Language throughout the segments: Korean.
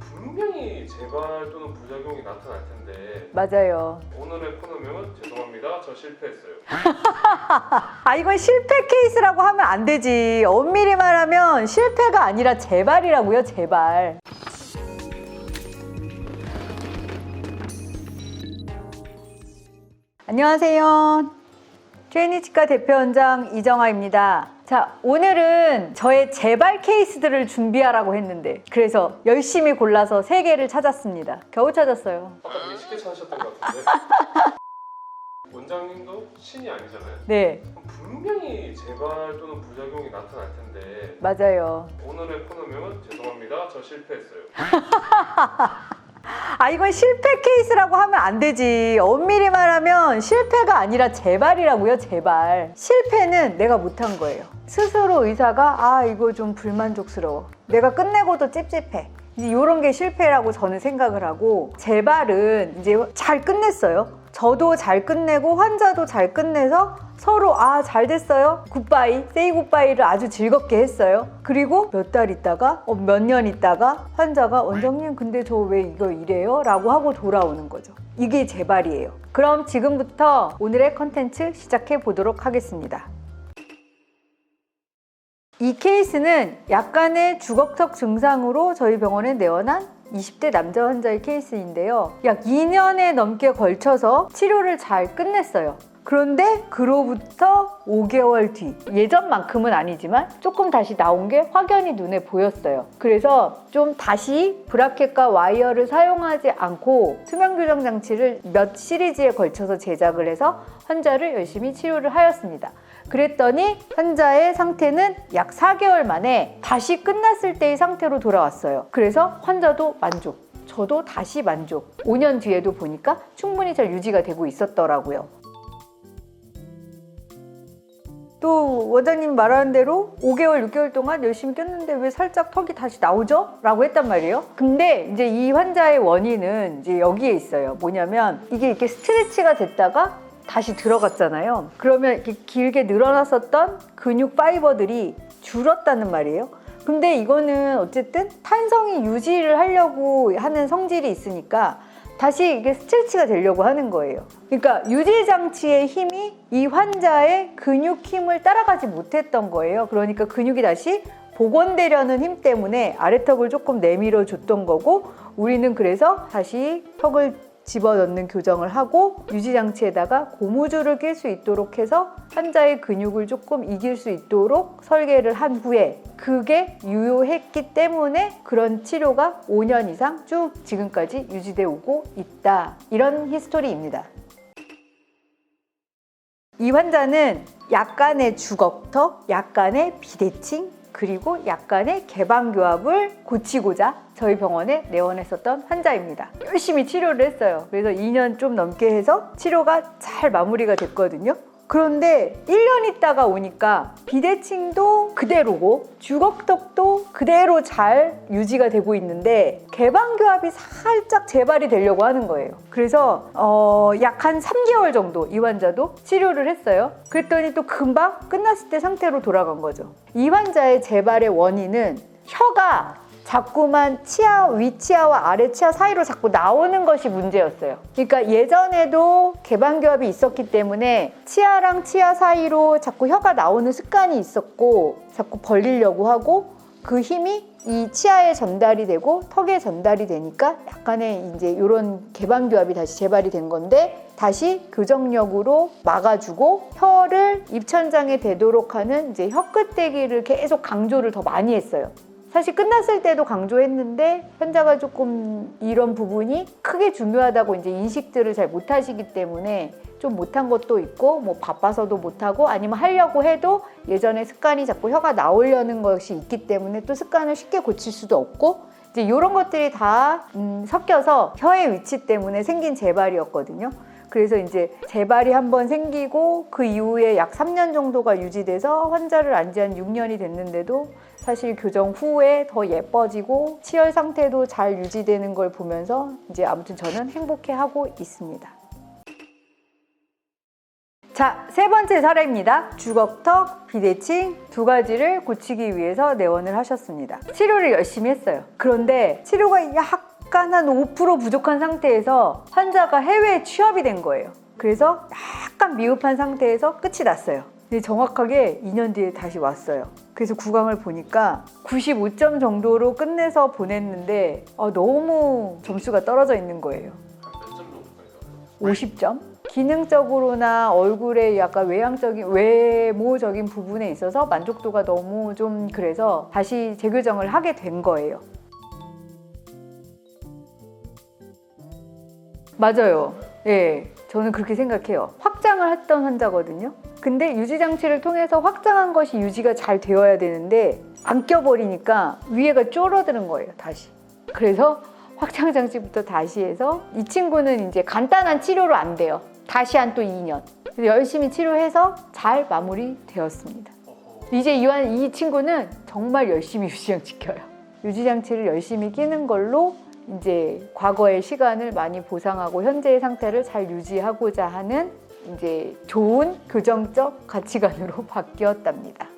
분명히 재발 또는 부작용이 나타날 텐데 맞아요. 오늘의 코너명은 죄송합니다 저 실패했어요 아, 이건 실패 케이스라고 하면 안 되지. 엄밀히 말하면 실패가 아니라 재발이라고요, 재발. 안녕하세요. 트레이니 치과 대표원장 이정아입니다. 자, 오늘은 저의 재발 케이스들을 준비하라고 했는데, 그래서 열심히 골라서 세개를 찾았습니다. 겨우 찾았어요. 아까 되게 쉽게 찾으셨던 것 같은데 원장님도 신이 아니잖아요 네, 그럼 분명히 재발 또는 부작용이 나타날 텐데 맞아요. 오늘의 코너명은 죄송합니다 저 실패했어요 아, 이건 실패 케이스라고 하면 안 되지. 엄밀히 말하면 실패가 아니라 재발이라고요, 재발. 실패는 내가 못한 거예요. 스스로 의사가, 아, 이거 좀 불만족스러워. 내가 끝내고도 찝찝해. 이제 이런 게 실패라고 저는 생각을 하고, 재발은 이제 잘 끝냈어요. 저도 잘 끝내고, 환자도 잘 끝내서 서로, 아, 잘 됐어요. 굿바이, 세이 굿바이를 아주 즐겁게 했어요. 그리고 몇 달 있다가, 어, 몇 년 있다가 환자가, 원장님, 근데 저 왜 이거 이래요? 라고 하고 돌아오는 거죠. 이게 재발이에요. 그럼 지금부터 오늘의 컨텐츠 시작해 보도록 하겠습니다. 이 케이스는 약간의 주걱턱 증상으로 저희 병원에 내원한 20대 남자 환자의 케이스인데요. 약 2년에 넘게 걸쳐서 치료를 잘 끝냈어요. 그런데 그로부터 5개월 뒤 예전만큼은 아니지만 조금 다시 나온 게 확연히 눈에 보였어요. 그래서 좀 다시 브라켓과 와이어를 사용하지 않고 투명 교정 장치를 몇 시리즈에 걸쳐서 제작을 해서 환자를 열심히 치료를 하였습니다. 그랬더니 환자의 상태는 약 4개월 만에 다시 끝났을 때의 상태로 돌아왔어요. 그래서 환자도 만족. 저도 다시 만족. 5년 뒤에도 보니까 충분히 잘 유지가 되고 있었더라고요. 또 원장님 말하는 대로 5개월, 6개월 동안 열심히 꼈는데 왜 살짝 턱이 다시 나오죠? 라고 했단 말이에요. 근데 이제 이 환자의 원인은 이제 여기에 있어요. 뭐냐면 이게 이렇게 스트레치가 됐다가 다시 들어갔잖아요. 그러면 이렇게 길게 늘어났었던 근육 파이버들이 줄었다는 말이에요. 근데 이거는 어쨌든 탄성이 유지를 하려고 하는 성질이 있으니까 다시 이게 스트레치가 되려고 하는 거예요. 그러니까 유지 장치의 힘이 이 환자의 근육 힘을 따라가지 못했던 거예요. 그러니까 근육이 다시 복원되려는 힘 때문에 아래턱을 조금 내밀어 줬던 거고 우리는 그래서 다시 턱을 집어넣는 교정을 하고 유지 장치에다가 고무줄을 낄 수 있도록 해서 환자의 근육을 조금 이길 수 있도록 설계를 한 후에 그게 유효했기 때문에 그런 치료가 5년 이상 쭉 지금까지 유지돼 오고 있다. 이런 히스토리입니다. 이 환자는 약간의 주걱턱, 약간의 비대칭, 그리고 약간의 개방교합을 고치고자 저희 병원에 내원했었던 환자입니다. 열심히 치료를 했어요. 그래서 2년 좀 넘게 해서 치료가 잘 마무리가 됐거든요. 그런데 1년 있다가 오니까 비대칭도 그대로고 주걱턱도 그대로 잘 유지가 되고 있는데 개방교합이 살짝 재발이 되려고 하는 거예요. 그래서 어, 약 한 3개월 정도 이 환자도 치료를 했어요. 그랬더니 또 금방 끝났을 때 상태로 돌아간 거죠. 이 환자의 재발의 원인은 혀가 자꾸만 치아 위치아와 아래 치아 사이로 자꾸 나오는 것이 문제였어요. 그러니까 예전에도 개방교합이 있었기 때문에 치아랑 치아 사이로 자꾸 혀가 나오는 습관이 있었고 자꾸 벌리려고 하고 그 힘이 이 치아에 전달이 되고 턱에 전달이 되니까 약간의 이제 이런 개방교합이 다시 재발이 된 건데 다시 교정력으로 막아주고 혀를 입천장에 대도록 하는 이제 혀끝대기를 계속 강조를 더 많이 했어요. 사실 끝났을 때도 강조했는데 환자가 조금 이런 부분이 크게 중요하다고 이제 인식들을 잘 못하시기 때문에 좀 못한 것도 있고 뭐 바빠서도 못하고 아니면 하려고 해도 예전에 습관이 자꾸 혀가 나오려는 것이 있기 때문에 또 습관을 쉽게 고칠 수도 없고 이제 이런 것들이 다 음, 섞여서 혀의 위치 때문에 생긴 재발이었거든요. 그래서 이제 재발이 한 번 생기고 그 이후에 약 3년 정도가 유지돼서 환자를 안지 한 6년이 됐는데도 사실 교정 후에 더 예뻐지고 치열 상태도 잘 유지되는 걸 보면서 이제 아무튼 저는 행복해 하고 있습니다. 자, 세 번째 사례입니다. 주걱턱, 비대칭 두 가지를 고치기 위해서 내원을 하셨습니다. 치료를 열심히 했어요. 그런데 치료가 약간 한 5% 부족한 상태에서 환자가 해외에 취업이 된 거예요. 그래서 약간 미흡한 상태에서 끝이 났어요. 근데 정확하게 2년 뒤에 다시 왔어요. 그래서 구강을 보니까 95점 정도로 끝내서 보냈는데 아, 너무 점수가 떨어져 있는 거예요. 몇점 정도까지 50점? 기능적으로나 얼굴의 약간 외향적인 외모적인 부분에 있어서 만족도가 너무 좀 그래서 다시 재교정을 하게 된 거예요. 맞아요. 예. 저는 그렇게 생각해요. 확장을 했던 환자거든요. 근데 유지 장치를 통해서 확장한 것이 유지가 잘 되어야 되는데 안 껴버리니까 위에가 쫄아드는 거예요. 다시. 그래서 확장 장치부터 다시 해서 이 친구는 이제 간단한 치료로 안 돼요. 다시 한 또 2년. 그래서 열심히 치료해서 잘 마무리 되었습니다. 어허. 이제 이완 이 친구는 정말 열심히 유지장 지켜요. 유지 장치를 열심히 끼는 걸로 이제 과거의 시간을 많이 보상하고 현재의 상태를 잘 유지하고자 하는 이제 좋은 교정적 가치관으로 바뀌었답니다.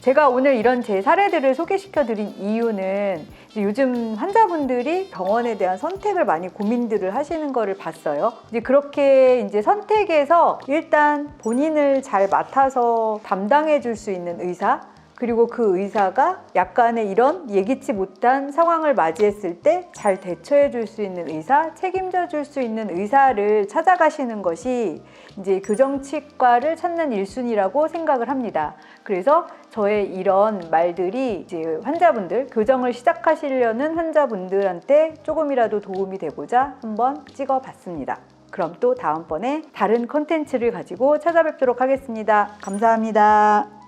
제가 오늘 이런 제 사례들을 소개시켜 드린 이유는 요즘 환자분들이 병원에 대한 선택을 많이 고민들을 하시는 거를 봤어요. 이제 그렇게 이제 선택에서 일단 본인을 잘 맡아서 담당해 줄 수 있는 의사, 그리고 그 의사가 약간의 이런 예기치 못한 상황을 맞이했을 때 잘 대처해 줄 수 있는 의사, 책임져 줄 수 있는 의사를 찾아가시는 것이 이제 교정치과를 찾는 일순위라고 생각을 합니다. 그래서 저의 이런 말들이 이제 환자분들, 교정을 시작하시려는 환자분들한테 조금이라도 도움이 되고자 한번 찍어 봤습니다. 그럼 또 다음번에 다른 컨텐츠를 가지고 찾아뵙도록 하겠습니다. 감사합니다.